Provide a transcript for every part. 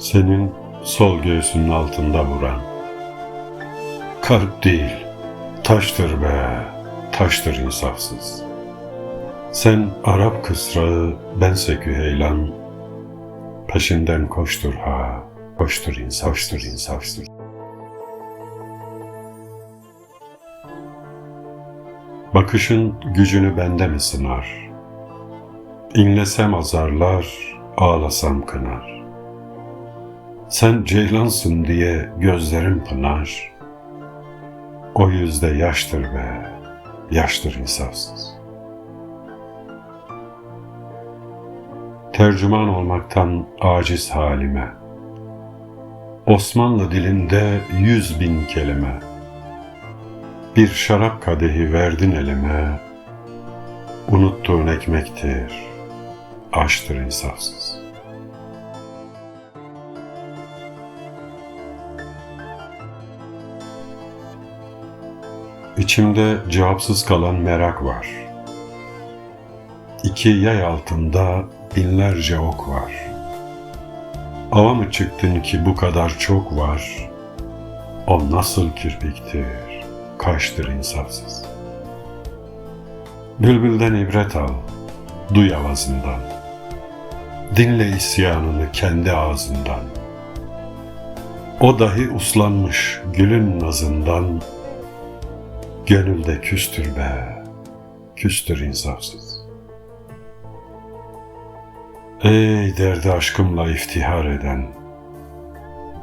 Senin sol göğsünün altında vuran. Kalp değil, taştır be, taştır insafsız. Sen Arap kısrağı, bense küheylan. Peşinden koştur ha, koştur insaf, koştur insafsız. Bakışın gücünü bende mi sınar? İnlesem azarlar, ağlasam kınar. Sen ceylansın diye gözlerim pınar. O yüzde yaştır be, yaştır insafsız. Tercüman olmaktan aciz halime. Osmanlı dilinde yüz bin kelime. Bir şarap kadehi verdin elime. Unuttuğun ekmektir, aştır insafsız. İçimde cevapsız kalan merak var. İki yay altında binlerce ok var. Ava mı çıktın ki bu kadar çok var? O nasıl kirpiktir, kaştır insafsız. Bülbülden ibret al, duy avazından. Dinle isyanını kendi ağzından. O dahi uslanmış gülün nazından, Gönülde küstür be, küstür insafsız. Ey derdi aşkımla iftihar eden,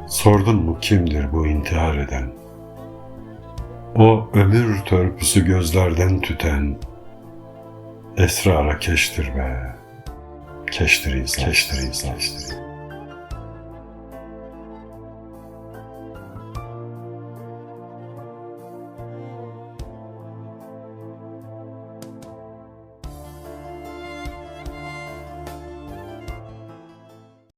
Sordun mu kimdir bu intihar eden? O ömür törpüsü gözlerden tüten, Esrara keştir be, keştir insan, keştir insan, keştir.